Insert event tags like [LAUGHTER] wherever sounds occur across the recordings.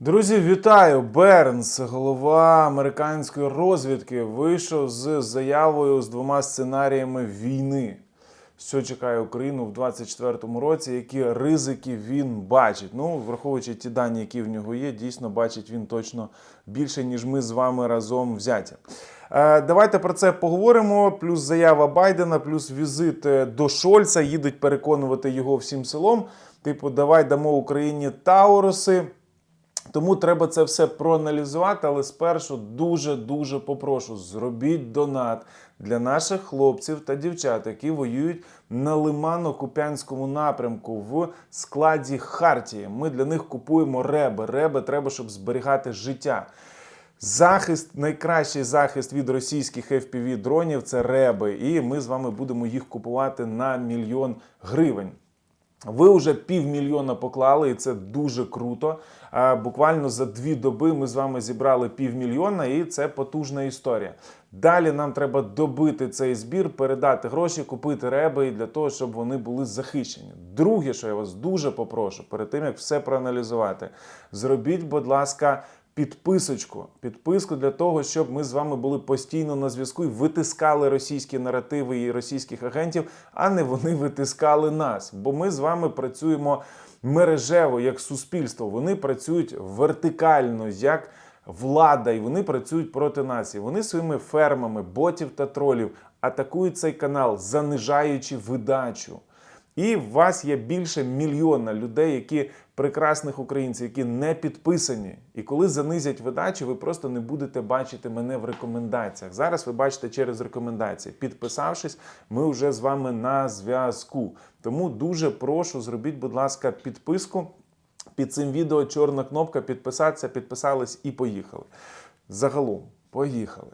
Друзі, вітаю! Бернс, голова американської розвідки, вийшов з заявою з двома сценаріями війни. Що чекає Україну в 2024 році, які ризики він бачить. Ну, враховуючи ті дані, які в нього є, дійсно бачить він точно більше, ніж ми з вами разом взяті. Е, Давайте про це поговоримо. Плюс заява Байдена, плюс візит е, до Шольца. Їдуть переконувати його всім селом. Типу, давай дамо Україні Тауруси. Тому треба це все проаналізувати, але спершу дуже-дуже попрошу: зробіть донат для наших хлопців та дівчат, які воюють на Лимано-Куп'янському напрямку в складі Хартії. Ми для них купуємо реби. Реби треба, щоб зберігати життя. Захист, найкращий захист від російських fpv дронів це реби, і ми з вами будемо їх купувати на мільйон гривень. Ви вже півмільйона поклали, і це дуже круто. Буквально за дві доби ми з вами зібрали півмільйона, і це потужна історія. Далі нам треба добити цей збір, передати гроші, купити реби для того, щоб вони були захищені. Друге, що я вас дуже попрошу, перед тим як все проаналізувати, зробіть, будь ласка. Підписочку, підписку для того, щоб ми з вами були постійно на зв'язку і витискали російські наративи і російських агентів, а не вони витискали нас. Бо ми з вами працюємо мережево як суспільство. Вони працюють вертикально, як влада, і вони працюють проти нас. І вони своїми фермами, ботів та тролів атакують цей канал, занижаючи видачу. І в вас є більше мільйона людей, які прекрасних українців, які не підписані. І коли занизять видачу, ви просто не будете бачити мене в рекомендаціях. Зараз ви бачите через рекомендації. Підписавшись, ми вже з вами на зв'язку. Тому дуже прошу, зробіть, будь ласка, підписку. Під цим відео чорна кнопка підписатися, підписались і поїхали. Загалом, поїхали.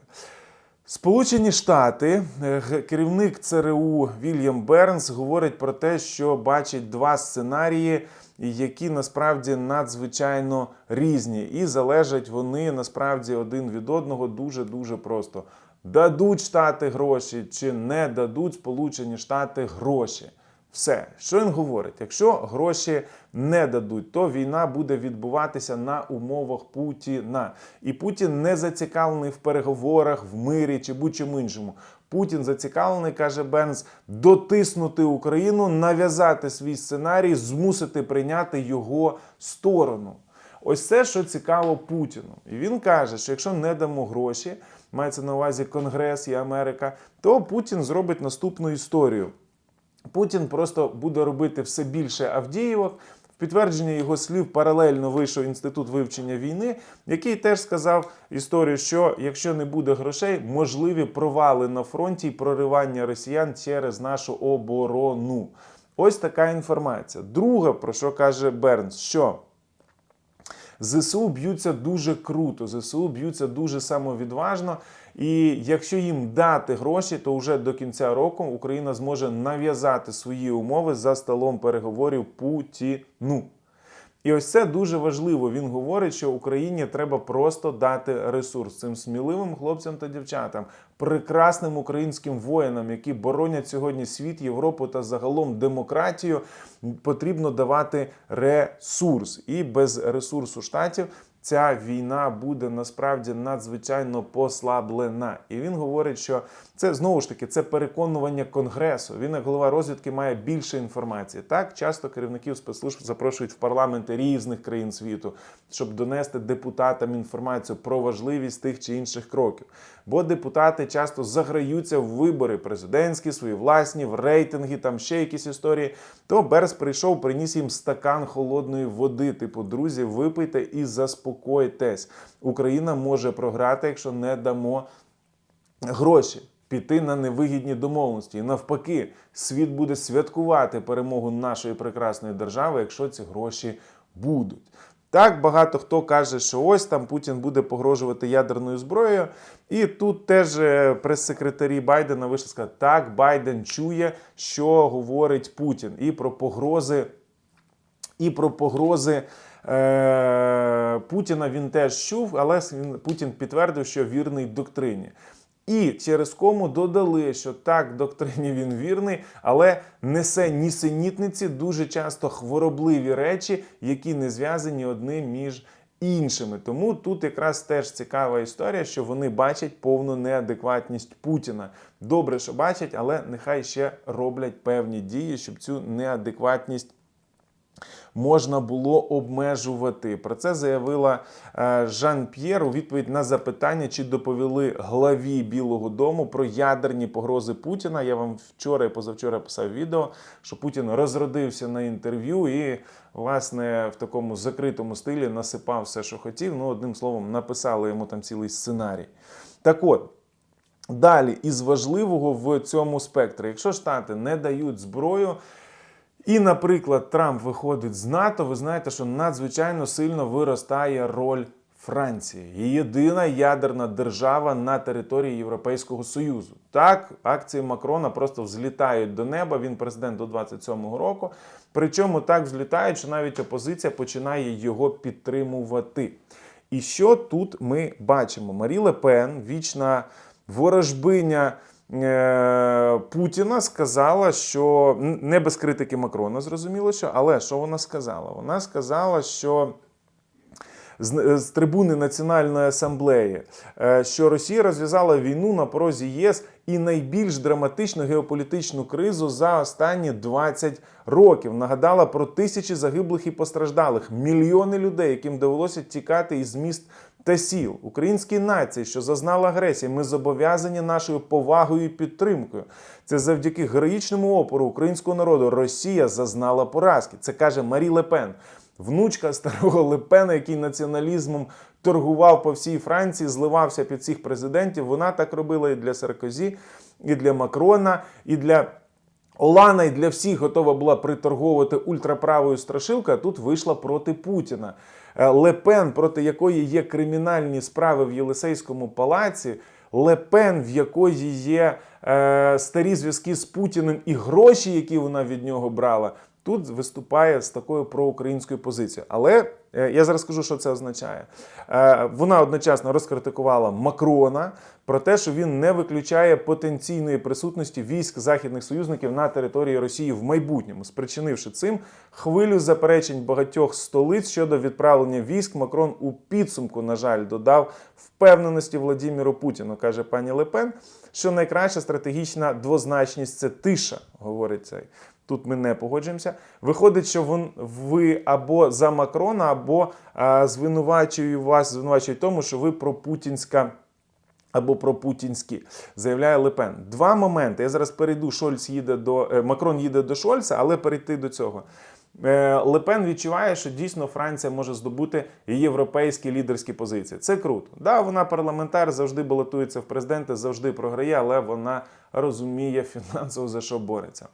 Сполучені Штати, е, керівник ЦРУ Вільям Бернс говорить про те, що бачить два сценарії, які насправді надзвичайно різні, і залежать вони насправді один від одного дуже дуже просто: дадуть Штати гроші чи не дадуть Сполучені Штати гроші. Все, що він говорить? Якщо гроші не дадуть, то війна буде відбуватися на умовах Путіна. І Путін не зацікавлений в переговорах, в мирі чи будь-чому іншому. Путін зацікавлений, каже Бернс, дотиснути Україну, нав'язати свій сценарій, змусити прийняти його сторону. Ось це, що цікаво Путіну. І він каже, що якщо не дамо гроші, мається на увазі Конгрес і Америка, то Путін зробить наступну історію. Путін просто буде робити все більше Авдіївок. В підтвердження його слів паралельно вийшов інститут вивчення війни, який теж сказав історію, що якщо не буде грошей, можливі провали на фронті і проривання росіян через нашу оборону. Ось така інформація. Друге, про що каже Бернс, що ЗСУ б'ються дуже круто, ЗСУ б'ються дуже самовідважно. І якщо їм дати гроші, то вже до кінця року Україна зможе нав'язати свої умови за столом переговорів Путіну. І ось це дуже важливо. Він говорить, що Україні треба просто дати ресурс цим сміливим хлопцям та дівчатам, прекрасним українським воїнам, які боронять сьогодні світ, Європу та загалом демократію. Потрібно давати ресурс. І без ресурсу штатів ця війна буде насправді надзвичайно послаблена. І він говорить, що це знову ж таки це переконування конгресу. Він, як голова розвідки, має більше інформації. Так часто керівників спецслужб запрошують в парламенти різних країн світу, щоб донести депутатам інформацію про важливість тих чи інших кроків. Бо депутати часто заграються в вибори президентські, свої власні, в рейтинги, там ще якісь історії. То Берс прийшов, приніс їм стакан холодної води. Типу, друзі, випийте і заспокойтесь. Україна може програти, якщо не дамо гроші. Піти на невигідні домовленості. І навпаки, світ буде святкувати перемогу нашої прекрасної держави, якщо ці гроші будуть. Так багато хто каже, що ось там Путін буде погрожувати ядерною зброєю. І тут теж е, прес-секретарі Байдена вийшли сказати, так, Байден чує, що говорить Путін, і про погрози і про погрози Путіна він теж чув, але Путін підтвердив, що вірний доктрині. І через кому додали, що так, доктрині він вірний, але несе нісенітниці дуже часто хворобливі речі, які не зв'язані одним між іншими. Тому тут якраз теж цікава історія, що вони бачать повну неадекватність Путіна. Добре, що бачать, але нехай ще роблять певні дії, щоб цю неадекватність можна було обмежувати. Про це заявила е, Жан П'єр у відповідь на запитання, чи доповіли главі Білого Дому про ядерні погрози Путіна. Я вам вчора і позавчора писав відео, що Путін розродився на інтерв'ю і, власне, в такому закритому стилі насипав все, що хотів. Ну, одним словом, написали йому там цілий сценарій. Так от. Далі, із важливого в цьому спектрі, якщо Штати не дають зброю, і, наприклад, Трамп виходить з НАТО, ви знаєте, що надзвичайно сильно виростає роль Франції. Єдина ядерна держава на території Європейського Союзу. Так, акції Макрона просто взлітають до неба. Він президент до 27-го року. Причому так взлітають, що навіть опозиція починає його підтримувати. І що тут ми бачимо? Марі Ле Пен, вічна ворожбиня. Е, Путіна сказала, що не без критики Макрона, зрозуміло, що, але що вона сказала? Вона сказала, що з, з трибуни Національної асамблеї, е, що Росія розв'язала війну на порозі ЄС і найбільш драматичну геополітичну кризу за останні 20 років. Нагадала про тисячі загиблих і постраждалих, мільйони людей, яким довелося тікати із міст та сіл. Українській нації, що зазнала агресії, ми зобов'язані нашою повагою і підтримкою. Це завдяки героїчному опору українського народу Росія зазнала поразки. Це каже Марі Лепен. Внучка старого Лепена, який націоналізмом торгував по всій Франції, зливався під всіх президентів. Вона так робила і для Саркозі, і для Макрона, і для Олана, й для всіх готова була приторговувати ультраправою страшилкою, тут вийшла проти Путіна. Е, Лепен, проти якої є кримінальні справи в Єлисейському палаці. Лепен, в якої є е, старі зв'язки з Путіним і гроші, які вона від нього брала, тут виступає з такою проукраїнською позицією. Але е, я зараз скажу, що це означає. Е, вона одночасно розкритикувала Макрона про те, що він не виключає потенційної присутності військ західних союзників на території Росії в майбутньому, спричинивши цим хвилю заперечень багатьох столиць щодо відправлення військ. Макрон у підсумку, на жаль, додав впевненості Владіміру Путіну, каже пані Лепен, що найкраща стратегічна двозначність це тиша, говорить цей. Тут ми не погоджуємося. Виходить, що вон, ви або за Макрона, або а, звинувачую вас, звинувачують тому, що ви про путінська. Або про путінські, заявляє Лепен. Два моменти. Я зараз перейду. Шольц їде до е, Макрон їде до Шольца, але перейти до цього. Е, Лепен відчуває, що дійсно Франція може здобути європейські лідерські позиції. Це круто. Да, вона парламентар, завжди балотується в президенти, завжди програє, але вона розуміє фінансово за що бореться.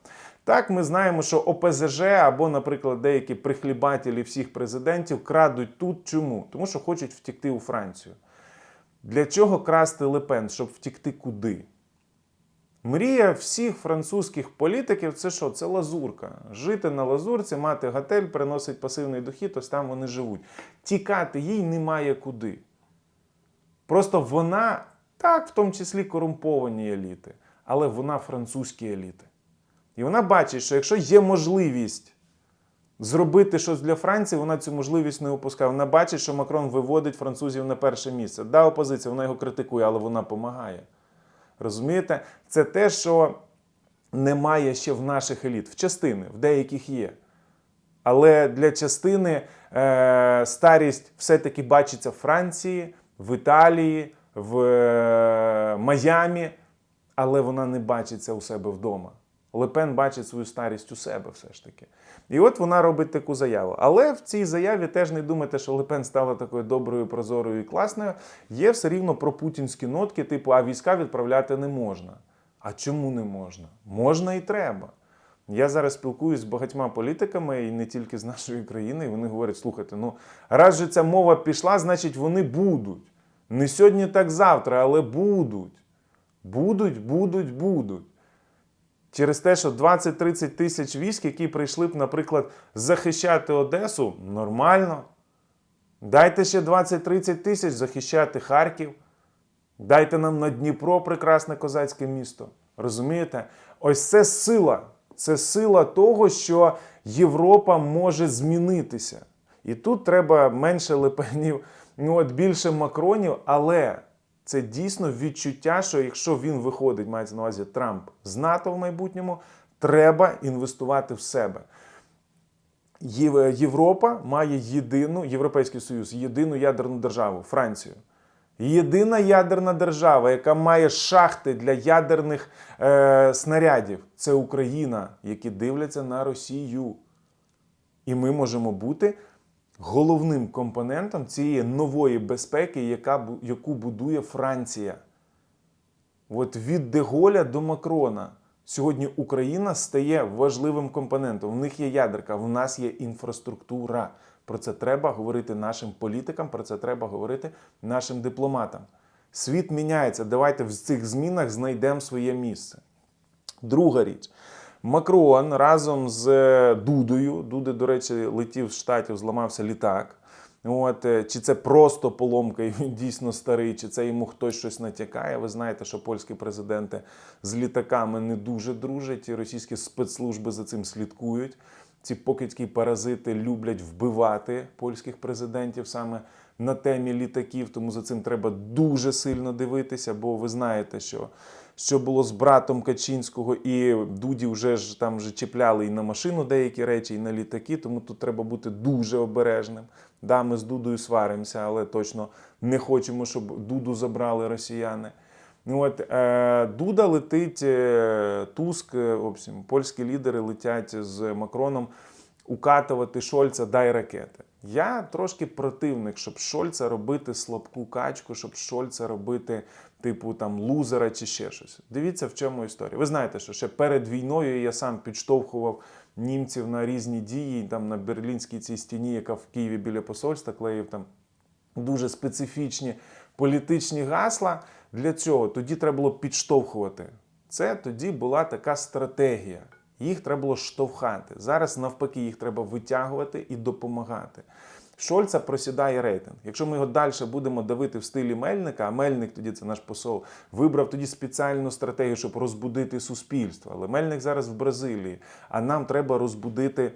Так, ми знаємо, що ОПЗЖ або, наприклад, деякі прихлібателі всіх президентів крадуть тут. Чому? Тому що хочуть втікти у Францію. Для чого красти Лепен? Щоб втікти куди? Мрія всіх французьких політиків це що? Це лазурка. Жити на лазурці, мати готель, приносить пасивний дохід, ось там вони живуть. Тікати їй немає куди. Просто вона, так, в тому числі корумповані еліти, але вона французькі еліти. І вона бачить, що якщо є можливість зробити щось для Франції, вона цю можливість не опускає. Вона бачить, що Макрон виводить французів на перше місце. Да, опозиція, вона його критикує, але вона допомагає. Розумієте? Це те, що немає ще в наших еліт. В частини, в деяких є. Але для частини е, старість все-таки бачиться в Франції, в Італії, в е, Майамі, але вона не бачиться у себе вдома. Лепен бачить свою старість у себе все ж таки. І от вона робить таку заяву. Але в цій заяві теж не думайте, що Лепен стала такою доброю, прозорою і класною. Є все рівно про путінські нотки, типу, а війська відправляти не можна. А чому не можна? Можна і треба. Я зараз спілкуюсь з багатьма політиками, і не тільки з нашої країни, і вони говорять: слухайте, ну раз же ця мова пішла, значить вони будуть. Не сьогодні, так завтра, але будуть. Будуть, будуть, будуть. Через те, що 20-30 тисяч військ, які прийшли б, наприклад, захищати Одесу, нормально. Дайте ще 20-30 тисяч захищати Харків. Дайте нам на Дніпро прекрасне козацьке місто. Розумієте? Ось це сила. Це сила того, що Європа може змінитися. І тут треба менше лепенів, ну от більше макронів, але це дійсно відчуття, що якщо він виходить, мається на увазі Трамп з НАТО в майбутньому, треба інвестувати в себе. Європа має єдину, Європейський Союз, єдину ядерну державу Францію. Єдина ядерна держава, яка має шахти для ядерних е, снарядів, це Україна, які дивляться на Росію. І ми можемо бути головним компонентом цієї нової безпеки, яка, яку будує Франція. От від Деголя до Макрона. Сьогодні Україна стає важливим компонентом. В них є ядерка, в нас є інфраструктура. Про це треба говорити нашим політикам, про це треба говорити нашим дипломатам. Світ міняється. Давайте в цих змінах знайдемо своє місце. Друга річ. Макрон разом з е, Дудою. Дуди, до речі, летів з штатів, зламався літак. От, е, чи це просто поломка, [LAUGHS] і він дійсно старий, чи це йому хтось щось натякає. Ви знаєте, що польські президенти з літаками не дуже дружать, і російські спецслужби за цим слідкують. Ці покидькі паразити люблять вбивати польських президентів саме на темі літаків, тому за цим треба дуже сильно дивитися, бо ви знаєте, що що було з братом Качинського, і Дуді вже ж там вже чіпляли і на машину деякі речі, і на літаки, тому тут треба бути дуже обережним. Да, ми з Дудою сваримося, але точно не хочемо, щоб Дуду забрали росіяни. Ну от е, Дуда летить, е, Туск, е, в польські лідери летять з Макроном укатувати Шольца дай ракети. Я трошки противник, щоб Шольца робити слабку качку, щоб Шольца робити, типу там лузера чи ще щось. Дивіться, в чому історія. Ви знаєте, що ще перед війною я сам підштовхував німців на різні дії, там на берлінській цій стіні, яка в Києві біля посольства, клеїв там дуже специфічні політичні гасла. Для цього тоді треба було підштовхувати. Це тоді була така стратегія. Їх треба було штовхати. Зараз навпаки, їх треба витягувати і допомагати. Шольца просідає рейтинг. Якщо ми його далі будемо давити в стилі Мельника, а Мельник тоді це наш посол, вибрав тоді спеціальну стратегію, щоб розбудити суспільство. Але Мельник зараз в Бразилії, а нам треба розбудити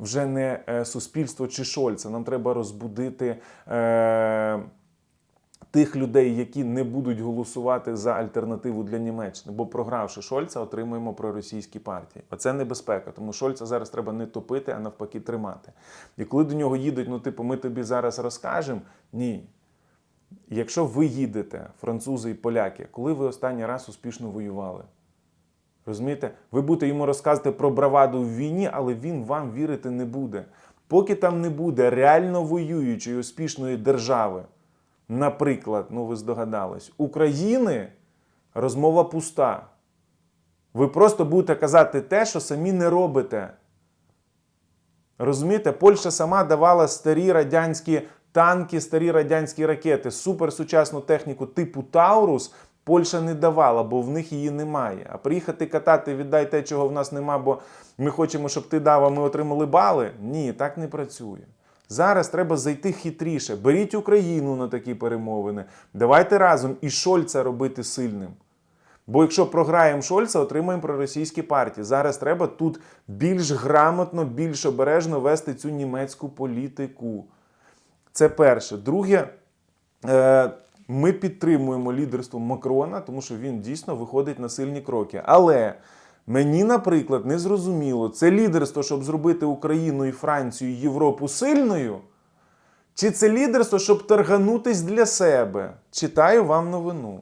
вже не е, суспільство чи Шольца. Нам треба розбудити. Е, Тих людей, які не будуть голосувати за альтернативу для Німеччини, бо програвши Шольца, отримуємо проросійські партії. Оце небезпека, тому Шольца зараз треба не топити, а навпаки тримати. І коли до нього їдуть, ну типу, ми тобі зараз розкажемо. Ні. Якщо ви їдете, французи і поляки, коли ви останній раз успішно воювали? Розумієте, ви будете йому розказувати про браваду в війні, але він вам вірити не буде. Поки там не буде реально воюючої успішної держави, наприклад, ну ви здогадались, України розмова пуста. Ви просто будете казати те, що самі не робите. Розумієте, Польща сама давала старі радянські танки, старі радянські ракети, суперсучасну техніку типу Таурус. Польща не давала, бо в них її немає. А приїхати катати, віддай те, чого в нас нема, бо ми хочемо, щоб ти дав, а ми отримали бали. Ні, так не працює. Зараз треба зайти хитріше. Беріть Україну на такі перемовини. Давайте разом і Шольца робити сильним. Бо якщо програємо Шольца, отримаємо проросійські партії. Зараз треба тут більш грамотно, більш обережно вести цю німецьку політику. Це перше. Друге, е, ми підтримуємо лідерство Макрона, тому що він дійсно виходить на сильні кроки. Але мені, наприклад, не зрозуміло, це лідерство, щоб зробити Україну і Францію і Європу сильною. Чи це лідерство, щоб торганутись для себе? Читаю вам новину.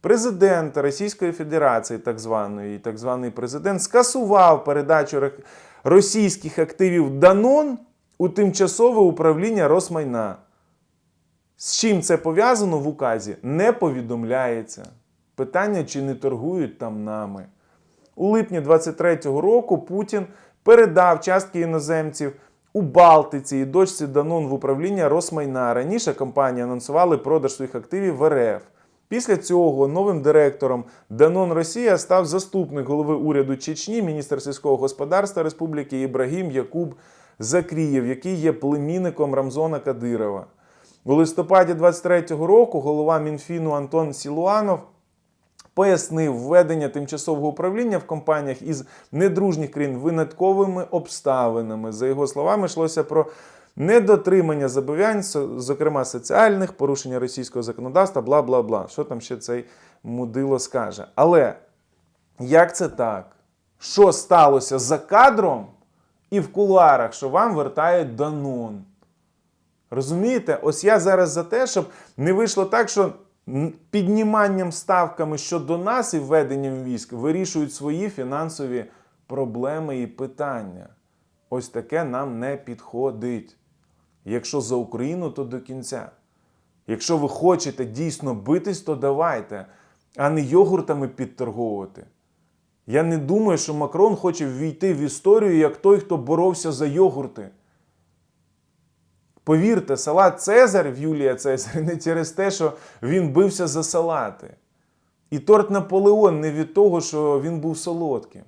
Президент Російської Федерації, так званої, так званий президент, скасував передачу російських активів Данон у тимчасове управління Росмайна. З чим це пов'язано в указі, не повідомляється. Питання, чи не торгують там нами. У липні 23-го року Путін передав частки іноземців у Балтиці і дочці Данон в управління Росмайна. Раніше компанія анонсували продаж своїх активів в РФ. Після цього новим директором Данон Росія став заступник голови уряду Чечні, міністр сільського господарства Республіки Ібрагім Якуб Закрієв, який є племінником Рамзона Кадирова. У листопаді 23-го року голова Мінфіну Антон Сілуанов пояснив введення тимчасового управління в компаніях із недружніх країн винятковими обставинами. За його словами, йшлося про недотримання зобов'язань, зокрема соціальних, порушення російського законодавства, бла бла бла. Що там ще цей мудило скаже? Але як це так? Що сталося за кадром і в кулуарах, що вам вертають Данон? Розумієте? Ось я зараз за те, щоб не вийшло так, що підніманням ставками щодо нас і введенням військ вирішують свої фінансові проблеми і питання. Ось таке нам не підходить. Якщо за Україну, то до кінця. Якщо ви хочете дійсно битись, то давайте, а не йогуртами підторговувати. Я не думаю, що Макрон хоче ввійти в історію як той, хто боровся за йогурти. Повірте, салат Цезар в Юлія Цезар не через те, що він бився за салати. І торт Наполеон не від того, що він був солодким.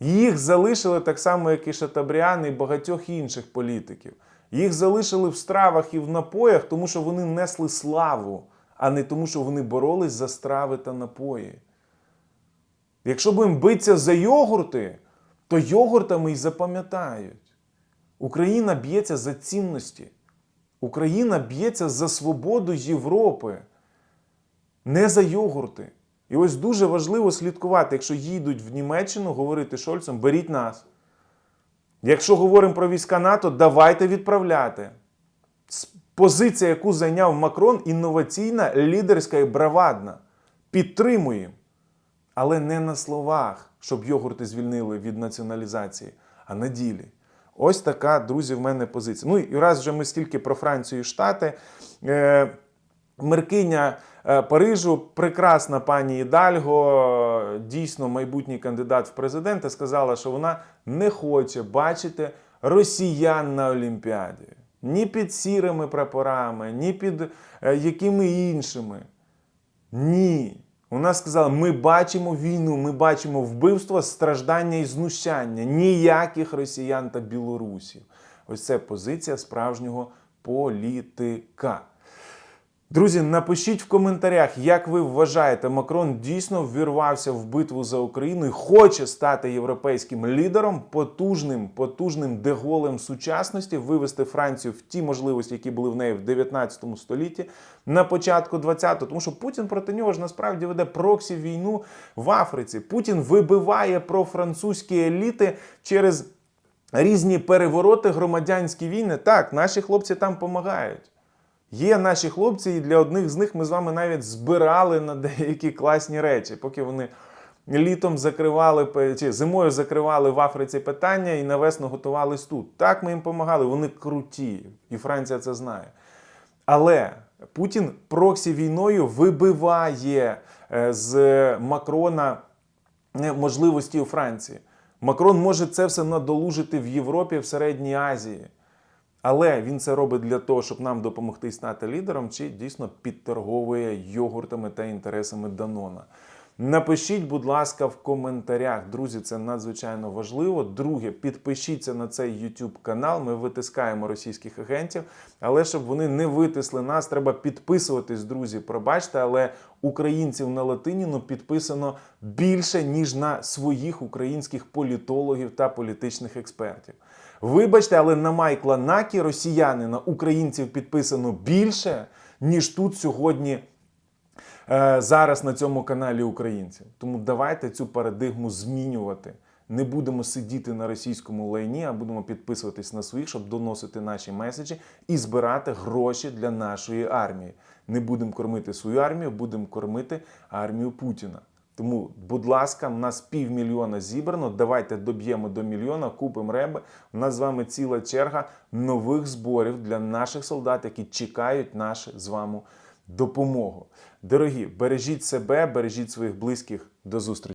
Їх залишили так само, як і Шатабріан і багатьох інших політиків. Їх залишили в стравах і в напоях, тому що вони несли славу, а не тому, що вони боролись за страви та напої. Якщо будемо битися за йогурти, то йогуртами й запам'ятають. Україна б'ється за цінності. Україна б'ється за свободу Європи, не за йогурти. І ось дуже важливо слідкувати, якщо їдуть в Німеччину, говорити Шольцем, беріть нас. Якщо говоримо про війська НАТО, давайте відправляти. Позиція, яку зайняв Макрон, інноваційна, лідерська і бравадна. Підтримуємо. Але не на словах, щоб йогурти звільнили від націоналізації, а на ділі. Ось така, друзі, в мене позиція. Ну і раз вже ми стільки про Францію і Штати. Е, Меркиня е, Парижу, прекрасна пані Ідальго, дійсно майбутній кандидат в президенти, сказала, що вона не хоче бачити росіян на Олімпіаді. Ні під сірими прапорами, ні під е, якими іншими. Ні. Вона сказала: ми бачимо війну, ми бачимо вбивство, страждання і знущання. Ніяких росіян та білорусів. Ось це позиція справжнього політика. Друзі, напишіть в коментарях, як ви вважаєте, Макрон дійсно ввірвався в битву за Україну і хоче стати європейським лідером, потужним, потужним деголем сучасності, вивести Францію в ті можливості, які були в неї в 19 столітті, на початку 20-го. Тому що Путін проти нього ж насправді веде проксі війну в Африці. Путін вибиває профранцузькі еліти через різні перевороти, громадянські війни. Так, наші хлопці там допомагають. Є наші хлопці, і для одних з них ми з вами навіть збирали на деякі класні речі, поки вони літом закривали чи зимою закривали в Африці питання і на весну готувались тут. Так ми їм допомагали, вони круті, і Франція це знає. Але Путін проксі війною вибиває е, з Макрона е, можливості у Франції. Макрон може це все надолужити в Європі, в Середній Азії. Але він це робить для того, щоб нам допомогти стати лідером, чи дійсно підторговує йогуртами та інтересами Данона. Напишіть, будь ласка, в коментарях. Друзі, це надзвичайно важливо. Друге, підпишіться на цей YouTube канал. Ми витискаємо російських агентів. Але щоб вони не витисли нас, треба підписуватись, друзі. Пробачте, але українців на латиніну підписано більше, ніж на своїх українських політологів та політичних експертів. Вибачте, але на Майкла Накі, росіянина, українців підписано більше, ніж тут сьогодні е, зараз на цьому каналі українців. Тому давайте цю парадигму змінювати. Не будемо сидіти на російському лайні, а будемо підписуватись на своїх, щоб доносити наші меседжі і збирати гроші для нашої армії. Не будемо кормити свою армію, будемо кормити армію Путіна. Тому, будь ласка, в нас півмільйона зібрано. Давайте доб'ємо до мільйона, купимо реби. У нас з вами ціла черга нових зборів для наших солдат, які чекають нашу з вами допомогу. Дорогі, бережіть себе, бережіть своїх близьких. До зустрічі.